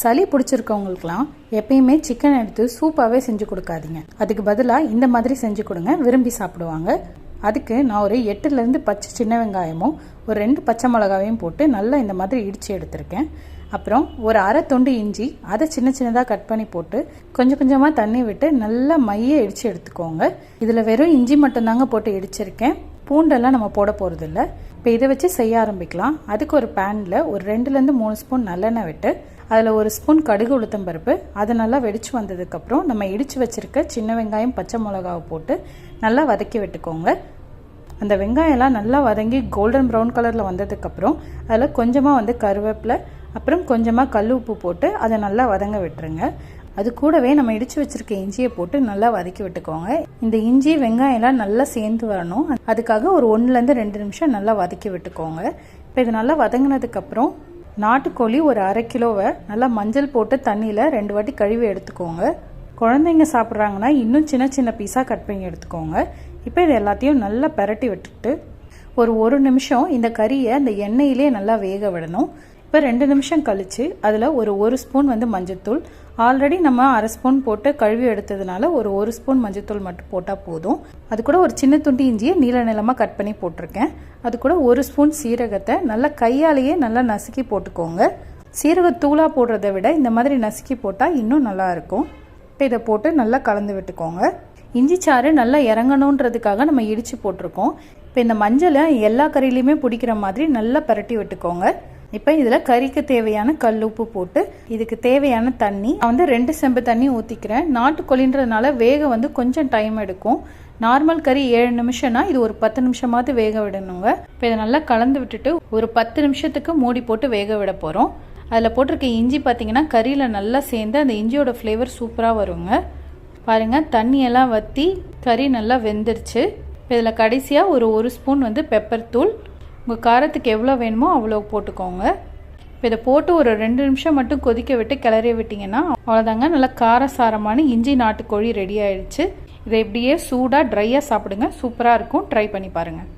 சளி பிடிச்சிருக்கவங்களுக்குலாம் எப்பயுமே சிக்கன் எடுத்து சூப்பாகவே செஞ்சு கொடுக்காதீங்க. அதுக்கு பதிலாக இந்த மாதிரி செஞ்சு கொடுங்க விரும்பி சாப்பிடுவாங்க. அதுக்கு நான் ஒரு எட்டுலேருந்து பச்சை சின்ன வெங்காயமும் ஒரு ரெண்டு பச்சை மிளகாவையும் போட்டு நல்லா இந்த மாதிரி இடித்து எடுத்திருக்கேன். அப்புறம் ஒரு அரை தொண்டு இஞ்சி அதை சின்ன சின்னதாக கட் பண்ணி போட்டு கொஞ்சம் கொஞ்சமாக தண்ணி விட்டு நல்லா மைய இடித்து எடுத்துக்கோங்க. இதில் வெறும் இஞ்சி மட்டும்தாங்க போட்டு இடிச்சிருக்கேன். பூண்டெல்லாம் நம்ம போட போகிறதில்ல இப்போ இதை வச்சு செய்ய ஆரம்பிக்கலாம். அதுக்கு ஒரு பேனில் ஒரு ரெண்டுலேருந்து மூணு ஸ்பூன் நல்லெண்ணெய் விட்டு அதில் ஒரு ஸ்பூன் கடுகு உளுத்தம் பருப்பு. அது நல்லா வெடிச்சு வந்ததுக்கப்புறம் நம்ம இடித்து வச்சுருக்க சின்ன வெங்காயம் பச்சை மிளகாவை போட்டு நல்லா வதக்கி விட்டுக்கோங்க. அந்த வெங்காயம்லாம் நல்லா வதங்கி கோல்டன் ப்ரௌன் கலரில் வந்ததுக்கப்புறம் அதில் கொஞ்சமாக வந்து கருவேப்பிலை அப்புறம் கொஞ்சமாக கல் உப்பு போட்டு அதை நல்லா வதங்க விட்டுருங்க. அது கூடவே நம்ம இடித்து வச்சுருக்க இஞ்சியை போட்டு நல்லா வதக்கி விட்டுக்கோங்க. இந்த இஞ்சி வெங்காயம்லாம் நல்லா சேர்ந்து வரணும். அதுக்காக ஒரு ஒன்றுலேருந்து ரெண்டு நிமிஷம் நல்லா வதக்கி விட்டுக்கோங்க. இப்போ இது நல்லா வதங்கினதுக்கப்புறம் நாட்டுக்கோழி ஒரு அரை கிலோவை நல்லா மஞ்சள் போட்டு தண்ணியில் ரெண்டு வாட்டி கழுவி எடுத்துக்கோங்க. குழந்தைங்க சாப்பிட்றாங்கன்னா இன்னும் சின்ன சின்ன பீஸாக கட் பண்ணி எடுத்துக்கோங்க. இப்போ இது எல்லாத்தையும் நல்லா பரட்டி விட்டுட்டு ஒரு ஒரு நிமிஷம் இந்த கறியை அந்த எண்ணெயிலே நல்லா வேக விடணும். இப்போ ரெண்டு நிமிஷம் கழித்து அதில் ஒரு ஒரு ஸ்பூன் வந்து மஞ்சத்தூள் ஆல்ரெடி நம்ம அரை ஸ்பூன் போட்டு கழுவி எடுத்ததுனால ஒரு ஒரு ஸ்பூன் மஞ்சத்தூள் மட்டும் போட்டால் போதும். அது கூட ஒரு சின்ன துண்டி இஞ்சியை நீல நிலமாக கட் பண்ணி போட்டிருக்கேன். அது கூட ஒரு ஸ்பூன் சீரகத்தை நல்லா கையாலேயே நல்லா நசுக்கி போட்டுக்கோங்க. சீரகத்தூளாக போடுறத விட இந்த மாதிரி நசுக்கி போட்டால் இன்னும் நல்லாயிருக்கும் இப்போ இதை போட்டு நல்லா கலந்து விட்டுக்கோங்க. இஞ்சி சாறு நல்லா இறங்கணுன்றதுக்காக நம்ம இடித்து போட்டிருக்கோம். இப்போ இந்த மஞ்சளை எல்லா கறியிலையுமே பிடிக்கிற மாதிரி நல்லா பரட்டி விட்டுக்கோங்க. இப்போ இதில் கறிக்கு தேவையான கல் உப்பு போட்டு இதுக்கு தேவையான தண்ணி நான் வந்து ரெண்டு செம்பு தண்ணி ஊற்றிக்கிறேன் நாட்டுக்கோழின்றதுனால வேக வந்து கொஞ்சம் டைம் எடுக்கும். நார்மல் கறி ஏழு நிமிஷம்னா இது ஒரு பத்து நிமிஷமாவது வேக விடணுங்க. இப்போ இதை நல்லா கலந்து விட்டுட்டு ஒரு பத்து நிமிஷத்துக்கு மூடி போட்டு வேக விட போகிறோம் அதில் போட்டிருக்க இஞ்சி பார்த்தீங்கன்னா கறியில் நல்லா சேர்ந்து அந்த இஞ்சியோட ஃப்ளேவர் சூப்பராக வருங்க. பாருங்கள் தண்ணியெல்லாம் வற்றி கறி நல்லா வெந்துருச்சு. இப்போ இதில் கடைசியாக ஒரு ஒரு ஸ்பூன் வந்து பெப்பர் தூள் உங்கள் காரத்துக்கு எவ்வளோ வேணுமோ அவ்வளோ போட்டுக்கோங்க. இப்போ இதை போட்டு ஒரு ரெண்டு நிமிஷம் மட்டும் கொதிக்க விட்டு கிளறி விட்டிங்கன்னா அவ்வளோதாங்க. நல்லா காரசாரமான இஞ்சி நாட்டுக்கோழி ரெடி ஆயிடுச்சு. இதை இப்படியே சூடாக ட்ரையாக சாப்பிடுங்க. சூப்பராக இருக்கும். ட்ரை பண்ணி பாருங்கள்